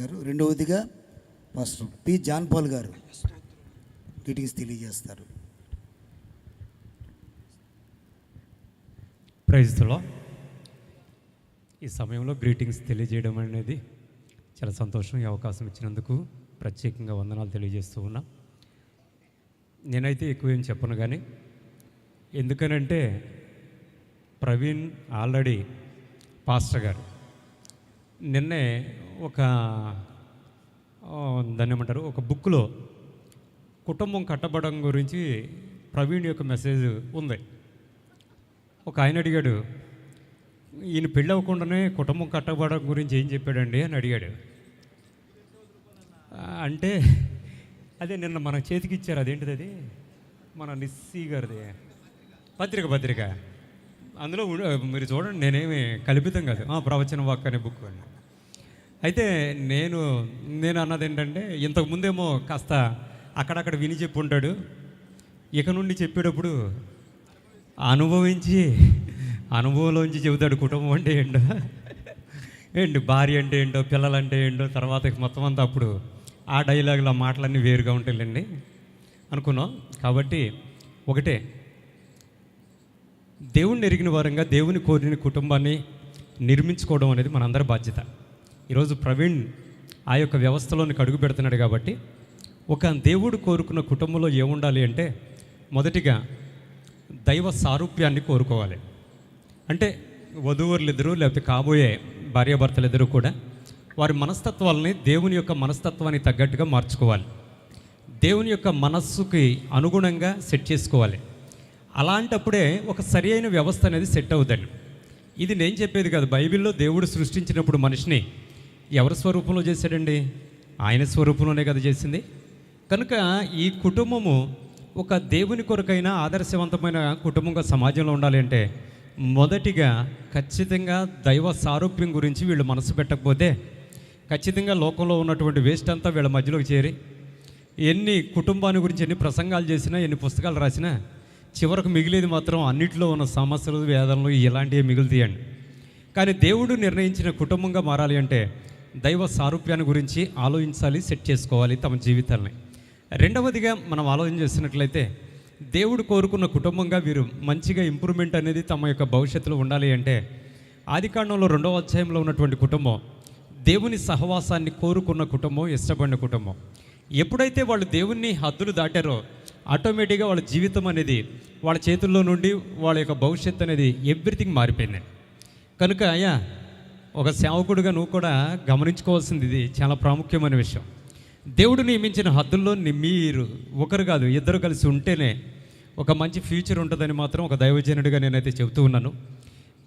గారు. రెండవదిగా pastor P. John Paul గారు గ్రీటింగ్స్ తెలియజేస్తారు. ప్రైజ్లో ఈ సమయంలో గ్రీటింగ్స్ తెలియజేయడం అనేది చాలా సంతోషం ఈ అవకాశం ఇచ్చినందుకు ప్రత్యేకంగా వందనాలు తెలియజేస్తూ ఉన్నా. నేనైతే ఎక్కువ ఏం చెప్పను కానీ ఎందుకనంటే ప్రవీణ్ ఆల్రెడీ పాస్టర్ గారు. నిన్నే ఒక దాన్ని ఏమంటారు? ఒక బుక్లో కుటుంబం కట్టబడడం గురించి ప్రవీణ్ యొక్క మెసేజ్ ఉంది. ఒక ఆయన అడిగాడు ఈయన పెళ్ళి అవ్వకుండానే కుటుంబం కట్టబడడం గురించి ఏం చెప్పాడండి? అని అడిగాడు. అంటే అదే నిన్న మన చేతికి ఇచ్చారు అదేంటిది అది? మన నిస్సీ గారిది. పత్రిక పత్రిక. అందులో మీరు చూడండి నేనేమి కల్పితం కాదు. ప్రవచన వాక్ అనే బుక్ అండి అయితే నేను నేను అన్నది ఏంటంటే ఇంతకు ముందేమో కాస్త అక్కడక్కడ విని చెప్పి ఉంటాడు ఇక నుండి చెప్పేటప్పుడు అనుభవించి అనుభవంలోంచి చెబుతాడు కుటుంబం అంటే ఏంటో. ఏంటి భార్య అంటే ఏంటో పిల్లలు అంటే ఏంటో తర్వాత మొత్తం అంతా అప్పుడు ఆ డైలాగులో మాటలన్నీ వేరుగా ఉంటాయండి అనుకున్నాం. కాబట్టి ఒకటే దేవుణ్ణి ఎరిగిన వారంగా దేవుని కోరిన కుటుంబాన్ని నిర్మించుకోవడం అనేది మనందరి బాధ్యత. ఈరోజు ప్రవీణ్ ఆ యొక్క వ్యవస్థలోనికి అడుగు పెడుతున్నాడు కాబట్టి ఒక దేవుడు కోరుకున్న కుటుంబంలో ఏముండాలి అంటే మొదటిగా దైవ సారూప్యాన్ని కోరుకోవాలి. అంటే వధూవరులు ఇద్దరు లేకపోతే కాబోయే భార్యాభర్తలు ఇద్దరు కూడా వారి మనస్తత్వాలని దేవుని యొక్క మనస్తత్వానికి తగ్గట్టుగా మార్చుకోవాలి. దేవుని యొక్క మనస్సుకి అనుగుణంగా సెట్ చేసుకోవాలి. అలాంటప్పుడే ఒక సరి అయిన వ్యవస్థ అనేది సెట్ అవుతుంది. ఇది నేను చెప్పేది కాదు. బైబిల్లో దేవుడు సృష్టించినప్పుడు మనిషిని ఎవరి స్వరూపంలో చేశాడండి? ఆయన స్వరూపంలోనే కదా చేసింది. కనుక ఈ కుటుంబము ఒక దేవుని కొరకైన ఆదర్శవంతమైన కుటుంబంగా సమాజంలో ఉండాలి అంటే మొదటిగా ఖచ్చితంగా దైవ సారూప్యం గురించి వీళ్ళు మనసు పెట్టకపోతే ఖచ్చితంగా లోకంలో ఉన్నటువంటి వేస్ట్ అంతా వీళ్ళ మధ్యలోకి చేరి ఎన్ని కుటుంబాన్ని గురించి ఎన్ని ప్రసంగాలు చేసినా ఎన్ని పుస్తకాలు రాసినా చివరకు మిగిలేది మాత్రం అన్నిటిలో ఉన్న సమస్యలు వేదనలు ఇలాంటివి మిగులుతాయండి. కానీ దేవుడు నిర్ణయించిన కుటుంబంగా మారాలి అంటే దైవ సారూప్యాన్ని గురించి ఆలోచించాలి సెట్ చేసుకోవాలి తమ జీవితాలని. రెండవదిగా మనం ఆలోచన చేసినట్లయితే దేవుడు కోరుకున్న కుటుంబంగా వీరు మంచిగా ఇంప్రూవ్మెంట్ అనేది తమ యొక్క భవిష్యత్తులో ఉండాలి అంటే ఆదికాండంలో రెండవ అధ్యాయంలో ఉన్నటువంటి కుటుంబం దేవుని సహవాసాన్ని కోరుకున్న కుటుంబం ఇష్టపడిన కుటుంబం. ఎప్పుడైతే వాళ్ళు దేవుణ్ణి హద్దులు దాటారో ఆటోమేటిక్గా వాళ్ళ జీవితం అనేది వాళ్ళ చేతుల్లో నుండి వాళ్ళ యొక్క భవిష్యత్తు అనేది ఎవ్రీథింగ్ మారిపోయింది. కనుక అయ్యా ఒక సేవకుడిగా నువ్వు కూడా గమనించుకోవాల్సింది ఇది చాలా ప్రాముఖ్యమైన విషయం. దేవుడు నియమించిన హద్దుల్లో ని- మీరు ఒకరు కాదు ఇద్దరు కలిసి ఉంటేనే ఒక మంచి ఫ్యూచర్ ఉంటుందని మాత్రం ఒక దైవజనుడిగా నేనైతే చెబుతూ ఉన్నాను.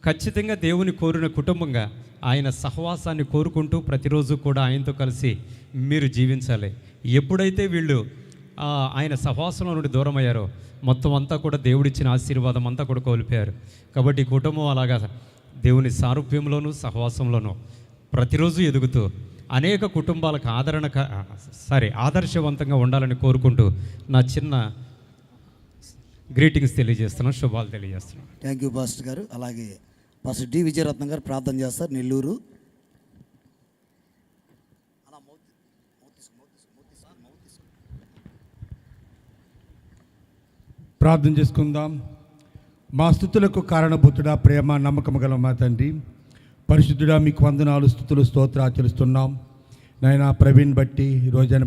ఖచ్చితంగా దేవుని కోరిన కుటుంబంగా ఆయన సహవాసాన్ని కోరుకుంటూ ప్రతిరోజు కూడా ఆయనతో కలిసి మీరు జీవించాలి. ఎప్పుడైతే వీళ్ళు ఆయన సహవాసంలో నుండి దూరం అయ్యారో మొత్తం అంతా కూడా దేవుడిచ్చిన ఆశీర్వాదం అంతా కూడా కోల్పోయారు. కాబట్టి కుటుంబం అలాగా దేవుని సారూప్యంలోనూ సహవాసంలోనూ ప్రతిరోజు ఎదుగుతూ అనేక కుటుంబాలకు ఆదరణ సారీ ఆదర్శవంతంగా ఉండాలని కోరుకుంటూ నా చిన్న గ్రీటింగ్స్ తెలియజేస్తున్నాను శుభాలు తెలియజేస్తున్నాను. థ్యాంక్ యూ పాస్టర్ గారు. అలాగే పాస్టర్ డి విజయరత్నం గారు ప్రార్థన చేస్తారు నెల్లూరు. ప్రార్థన చేసుకుందాం. మా స్థుతులకు కారణభూతుడా ప్రేమ నమ్మకం గల మా తండ్రి. పరిశుద్ధుడా మీకు వందనాలు స్థుతులు స్తోత్రాచరిస్తున్నాం నాయన ప్రవీణ్ బట్టి రోజైన